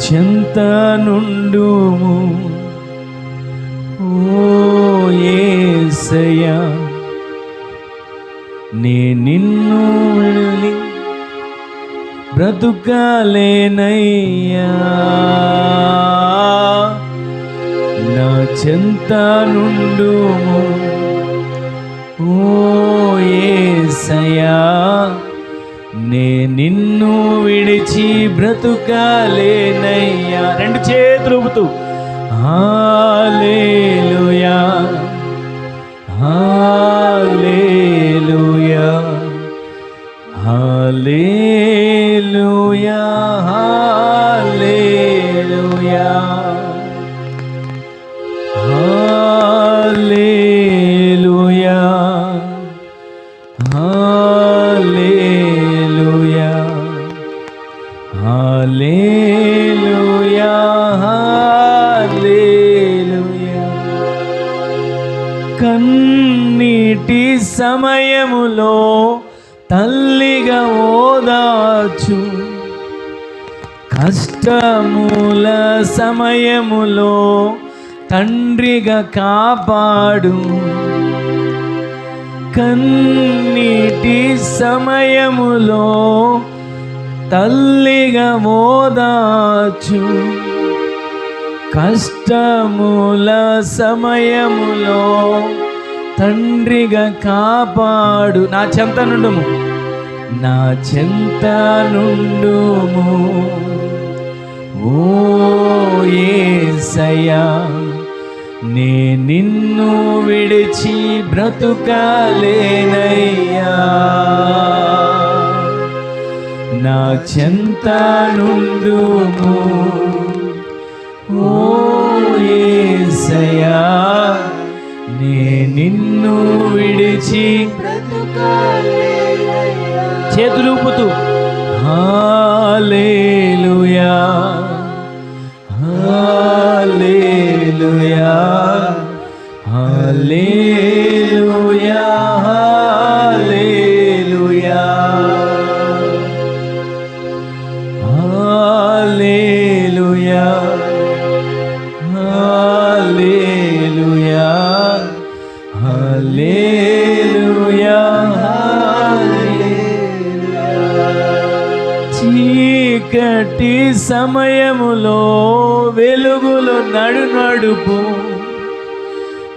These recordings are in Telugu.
చెంత నుండుము. ఓ యేసయ్యా నే నిన్ను విడలి బ్రతుకాలేనయ్యా. నా చెంత నుండుము. బ్రతుకాలేనయ్యా. రెండు చేతులు ఊపుతూ hallelujah hallelujah hallelujah hallelujah hallelujah హాలే హాలేలుయా హాలేలుయా కన్నీటి సమయములో తల్లిగా ఓదాచు కష్టముల సమయములో తండ్రిగా కాపాడు. కన్నీటి సమయములో తల్లిగా మోదాచు. కష్టముల సమయములో తండ్రిగా కాపాడు. నా చెంత నుండుము. నా చెంత నుండుము. ఓ ఏసయ్యా నే నిన్ను విడిచి బ్రతుకాలేనయ్యా నా చెంత నుండుము. ఓ నే నిన్ను విడిచి చేతులు ఊపుతూ హాలేలుయా చీకటి సమయములో వెలుగులో నడు నడుపు.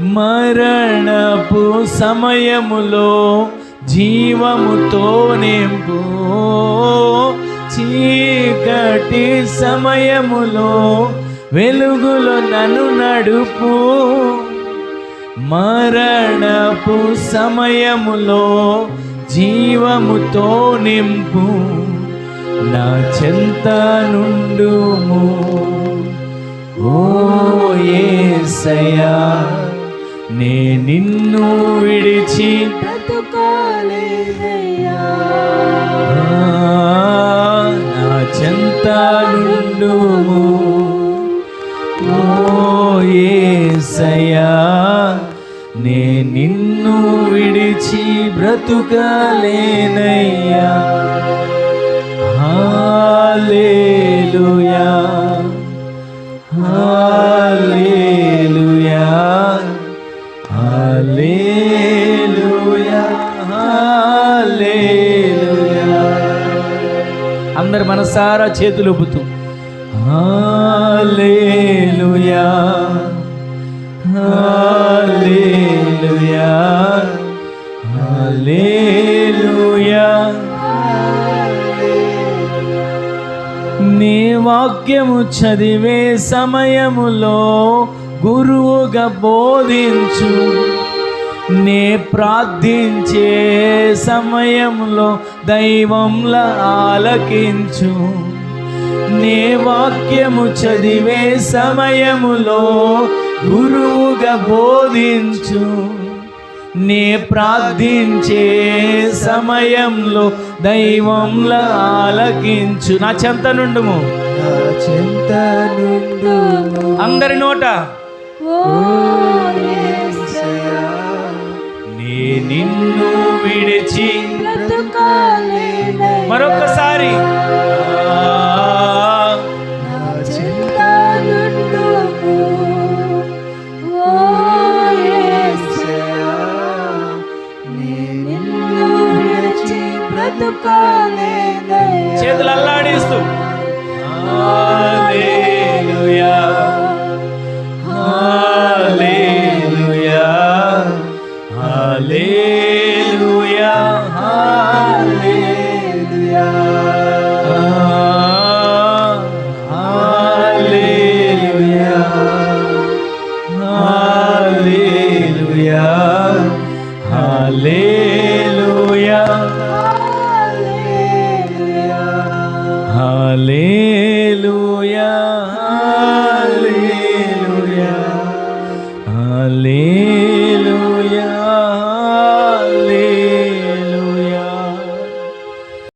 మరణపు సమయములో జీవముతో నింపు చీకటి సమయములో వెలుగులో నన్ను నడుపు. మరణపు సమయములో జీవముతో నింపు నా చెంత నుండుము. ఓ యేసయ్యా నే నిన్ను విడిచి నా చెంత నుండుము. విడిచి బ్రతుకలేనయ్యా. హాలేలుయా. హాలేలుయా. హాలేలుయా. హాలేలుయా. అందరు మనసారా చేతులు ఊపుతూ. హాలేలుయా. హాలేలుయా. హాలేలుయా నీ వాక్యము చదివే సమయములో గురువుగా బోధించు. నే ప్రార్థించే సమయంలో దైవంలా ఆలకించు. నే వాక్యము చదివే సమయములో గురువుగా బోధించు. నే ప్రార్థించే సమయంలో దైవంలా ఆలకించు. నా చెంత నుండుము. నా చింత నుండు అందరి నోట. ఓ యేసయ్యా, నే నిన్ను చేతులు అల్లాడిస్తూ Hallelujah. Hallelujah. Yeah.